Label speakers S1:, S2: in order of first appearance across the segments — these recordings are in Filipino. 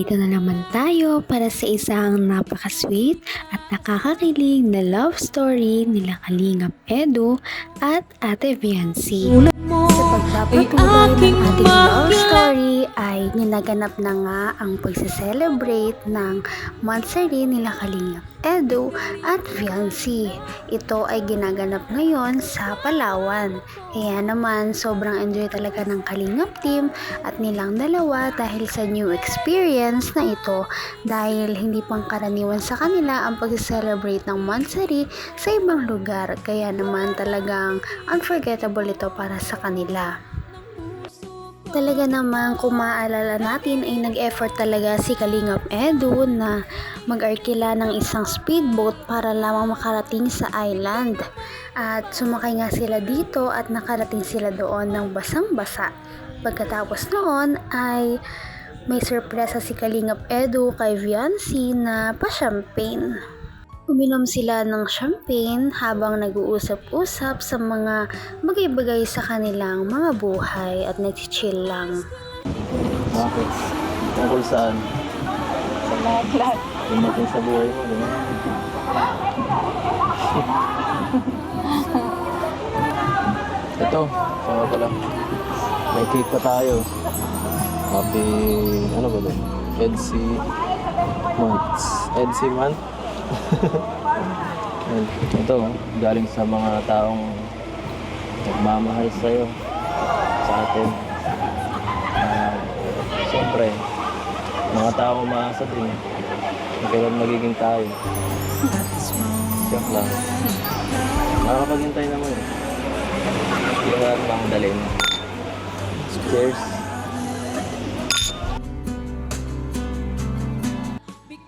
S1: Narito na naman tayo para sa isang napaka-sweet at nakakakilig na love story nila Kalingap Edu at Ate Viancy. Sa pagpapatuloy ng ating love story ay ninaganap na nga ang pagse-celebrate ng monthsary nila Kalingap Edu at Viancy. Ito ay ginaganap ngayon sa Palawan. Kaya naman sobrang enjoy talaga ng Kalingap team at nilang dalawa dahil sa new experience na ito dahil hindi pang karaniwan sa kanila ang pag-celebrate ng monthsary sa ibang lugar. Kaya naman talagang unforgettable ito para sa kanila. Talaga naman kung maaalala natin ay nag-effort talaga si Kalingap Edu na mag-arkila ng isang speedboat para lamang makarating sa island. At sumakay nga sila dito at nakarating sila doon ng basang-basa. Pagkatapos noon ay may sorpresa si Kalingap Edu kay Viancy na pa-champagne. Uminom sila ng champagne habang nag-uusap-usap sa mga bagay-bagay sa kanilang mga buhay at nag-chill lang.
S2: Bakit? Tungkol saan?
S3: Sa lahat-lahat.
S2: Dumating sa buhay mo, di ba? Ito, sama pala. May cake pa tayo. Happy, ano ba ba? EDC months. EDC month? Ito, galing sa mga taong nagmamahal sa'yo, sa atin. Ah, Siyempre, mga tao umaasa din. Kailan magiging tayo. Joke lang. Nakakapaghintay naman eh. Na natin makadalhin. Cheers.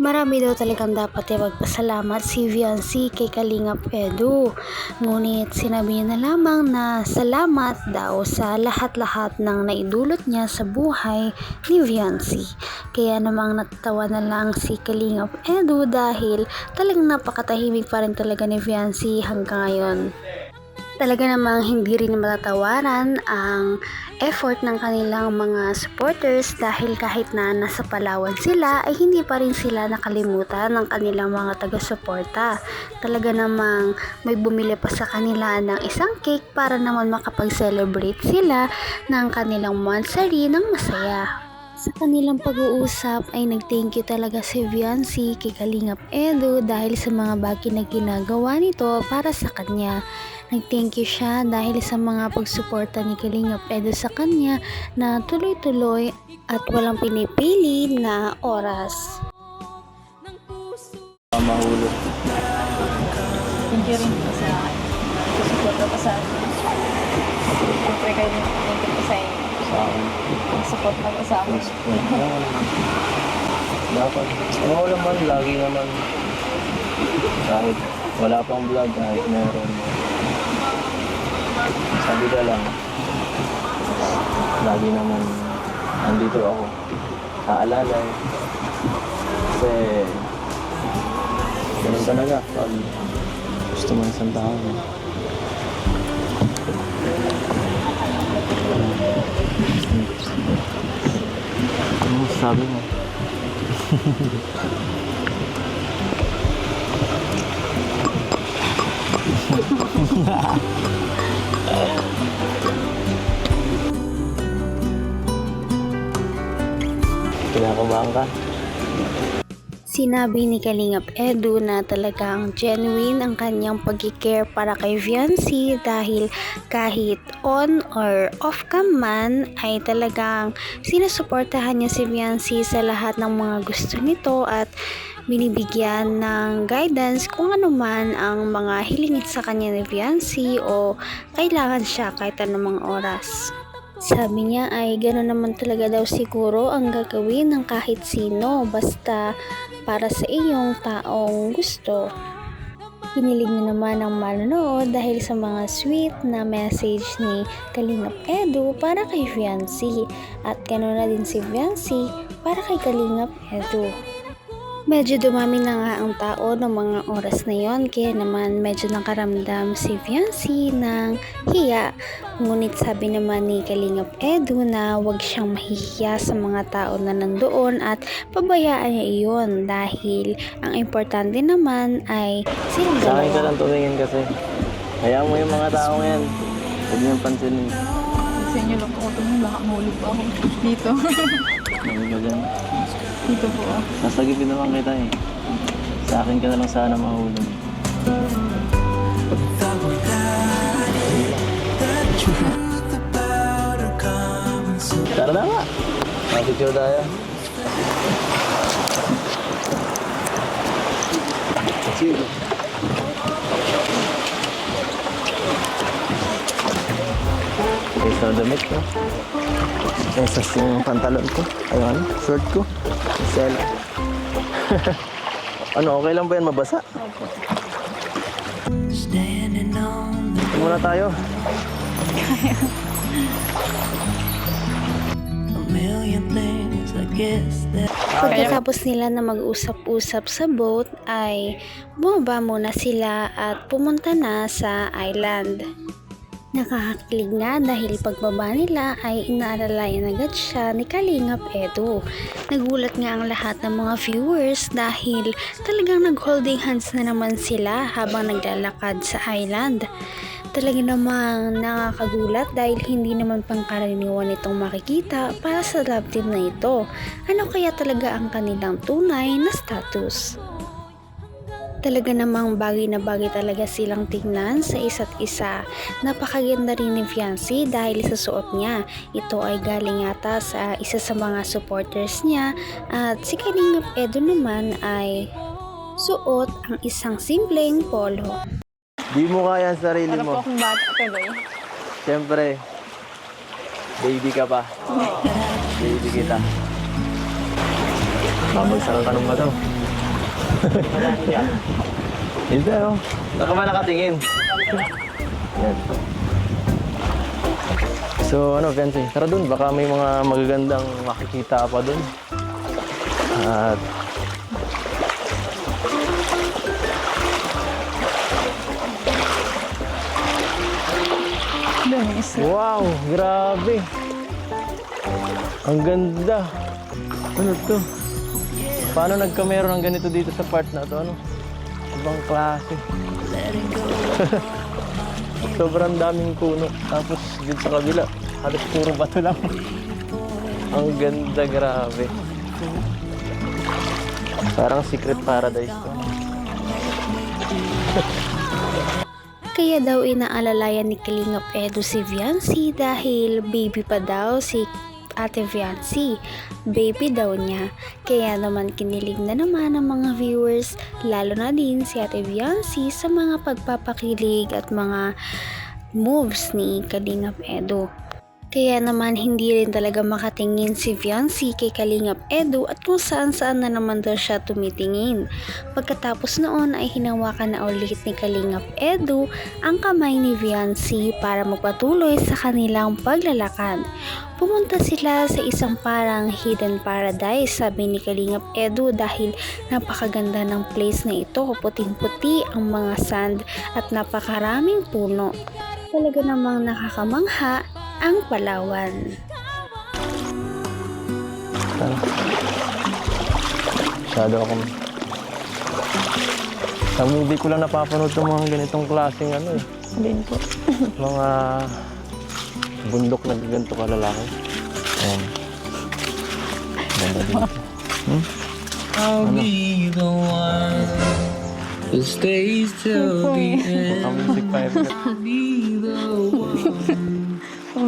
S1: Marami daw talagang dapat ay magpasalamat si Viancy kay Kalingap Edu. Ngunit sinabi niya na lamang na salamat daw sa lahat-lahat ng naidulot niya sa buhay ni Viancy. Kaya namang natatawa na lang si Kalingap Edu dahil talagang napakatahimik pa rin talaga ni Viancy hanggang ngayon. Talaga namang hindi rin matatawaran ang effort ng kanilang mga supporters dahil kahit na nasa Palawan sila ay hindi pa rin sila nakalimutan ng kanilang mga taga-suporta. Talaga namang may bumili pa sa kanila ng isang cake para naman makapag-celebrate sila ng kanilang monthsary ng masaya. Sa kanilang pag-uusap ay nag-thank you talaga si Viancy kay Kalingap Edu dahil sa mga bagay na ginagawa nito para sa kanya. Nag-thank you siya dahil sa mga pagsuporta ni Kalingap Edu sa kanya na tuloy-tuloy at walang pinipili na oras.
S2: Mahulog.
S3: Thank you rin po sa susuporta po sa akin. Siyempre kayo. Thank you po sa inyo.
S2: Sa akin.
S3: Support na po sa.
S2: Yan. Dapat. Oo naman, lagi naman. Kahit wala pang vlog, kahit meron. Sabi ka lang. Lagi naman nandito ako. Aalala eh. Kasi ganun talaga pag gusto mo ng isang tao. eh. Sabi mo? Kinakabahan ka?
S1: Sinabi ni Kalingap Edu na talagang genuine ang kanyang pagkikare para kay Viancy dahil kahit on or off cam man ay talagang sinusuportahan niya si Viancy sa lahat ng mga gusto nito at binibigyan ng guidance kung ano man ang mga hilingit sa kanya ni Viancy o kailangan siya kahit anumang oras. Sabi niya ay gano'n naman talaga daw siguro ang gagawin ng kahit sino basta para sa iyong taong gusto. Kinilig na naman ang manonood dahil sa mga sweet na message ni Kalingap Edu para kay Fiancé at gano'n na din si Fiancé para kay Kalingap Edu. Medyo dumami na nga ang tao ng mga oras na yon kaya naman medyo nakaramdam si Fiancy ng hiya. Ngunit sabi naman ni Kalingap Edu na wag siyang mahihiya sa mga tao na nandoon at pabayaan niya iyon dahil ang importante naman ay silang
S2: Sa akin ka
S1: dalawa.
S2: lang tumingin kasi. Hayaan mo yung mga taong yan. Huwag niyong pansinin.
S3: Sa inyo lang ako tumulong. Baka mahulog pa ako. Dito.
S2: Ka dyan.
S3: Dito po.
S2: Sasagipin naman kita eh. Sa akin ka na lang sana mahulog. Tara na nga. Picture tayo. Ang damit ko. Esas yung pantalon ko. Ayun, short ko. Sel. ano, okay lang ba yan mabasa? Ito muna tayo.
S1: Pagkatapos nila na mag-usap-usap sa boat ay bumaba muna sila at pumunta na sa island. Nakakakilig nga dahil pagbaba nila ay inaalalayan agad siya ni Kalingap Edu. Nagulat nga ang lahat ng mga viewers dahil talagang nag-holding hands na naman sila habang naglalakad sa island. Talaga namang nakakagulat dahil hindi naman pangkaraniwan itong makikita para sa love team na ito. Ano kaya talaga ang kanilang tunay na status? Talaga namang bagay na bagay talaga silang tingnan sa isa't isa. Napakaganda rin ni Fiancé dahil sa suot niya. Ito ay galing yata sa isa sa mga supporters niya at si Kalingap Edo naman ay suot ang isang simpleng polo.
S2: Di mo kaya ang sarili
S3: Para po
S2: mo.
S3: akong bata tuloy.
S2: Siyempre, baby ka pa. Baby kita. Babagsakan ka ng bato. Hindi oh. Saka ba nakatingin? Yan. So ano, Fancy, tara dun. Baka may mga magagandang makikita pa dun. At. Wow, grabe. Ang ganda. Ano to? Paano nagkamero ng ganito dito sa part na to? Ano? Ibang klase. Sobrang daming puno. Tapos dito sa kabila, halos puro bato lang. Ang ganda, grabe. Parang secret paradise to.
S1: Kaya daw inaalalayan ni Kalingap Edo si Viancy dahil baby pa daw si Ate Viancy. Baby daw niya. Kaya naman kinilig na naman ang mga viewers, lalo na din si Ate Viancy sa mga pagpapakilig at mga moves ni Kalingap Edo. Kaya naman hindi rin talaga makatingin si Viancy kay Kalingap Edu at kung saan saan na naman daw siya tumitingin. Pagkatapos noon ay hinawakan na ulit ni Kalingap Edu ang kamay ni Viancy para magpatuloy sa kanilang paglalakad. Pumunta sila sa isang parang hidden paradise sabi ni Kalingap Edu dahil napakaganda ng place na ito. Puting-puti ang mga sand at napakaraming puno. Talaga namang nakakamangha ang Palawan.
S2: Tara. Masyado akong... Sa movie ko lang napapanood ng mga ganitong klaseng ano eh.
S3: Din po.
S2: Mga bundok na ganito kalalaki. Ayan. Ganda dito. Hmm?
S4: I'll be the one who stays till the end.
S2: Ang music pa eh.
S4: Be the one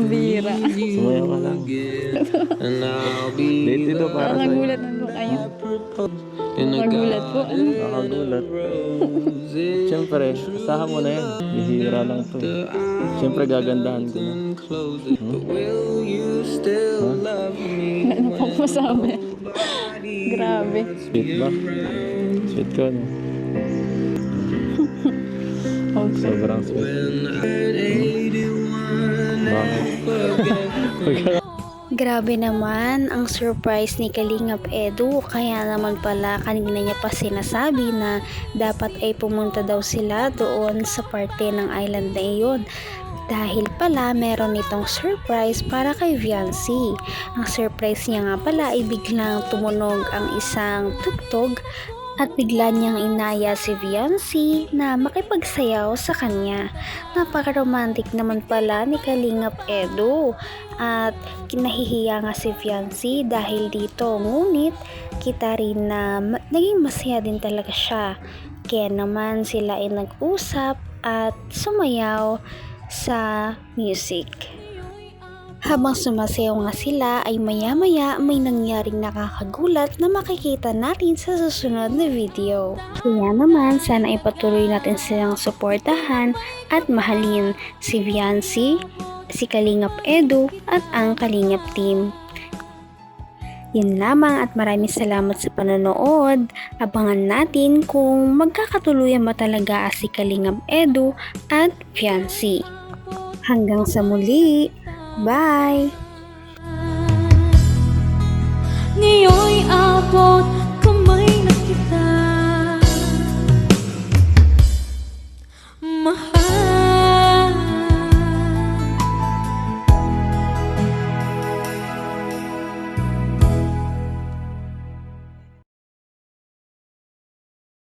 S3: Ang bira.
S2: Sumayaw ka lang. Date ito para sa
S3: Nagulat na po kayo. Nagulat po.
S2: Nakagulat. Siyempre, asahan mo na yan. Bihira lang to. eh. Siyempre, gagandahan ko na.
S3: Ano po ko masabi? Grabe.
S2: Sweet ba? Sweet ko, no?
S3: Okay.
S2: Sobrang sweet.
S4: One
S2: Bakit?
S1: Grabe naman ang surprise ni Kalingap Edu kaya naman pala kanina niya pa sinasabi na dapat ay pumunta daw sila doon sa parte ng island na iyon dahil pala meron itong surprise para kay Viancy. Ang surprise niya nga pala ay biglang tumunog ang isang tugtog at bigla niyang inaya si Viancy na makipagsayaw sa kanya. Napaka-romantic naman pala ni Kalingap Edu at kinahihiya nga si Viancy dahil dito ngunit kita rin na naging masaya din talaga siya. Kaya naman sila ay nag-usap at sumayaw sa music. Habang sumasayaw nga sila ay maya-maya may nangyaring nakakagulat na makikita natin sa susunod na video. Kaya naman sana ipatuloy natin silang suportahan at mahalin si Viancy, si Kalingap Edu at ang Kalingap team. Yun lamang at maraming salamat sa panonood. Abangan natin kung magkakatuluyan ba talaga si Kalingap Edu at Fiancé. Hanggang sa muli! Bye!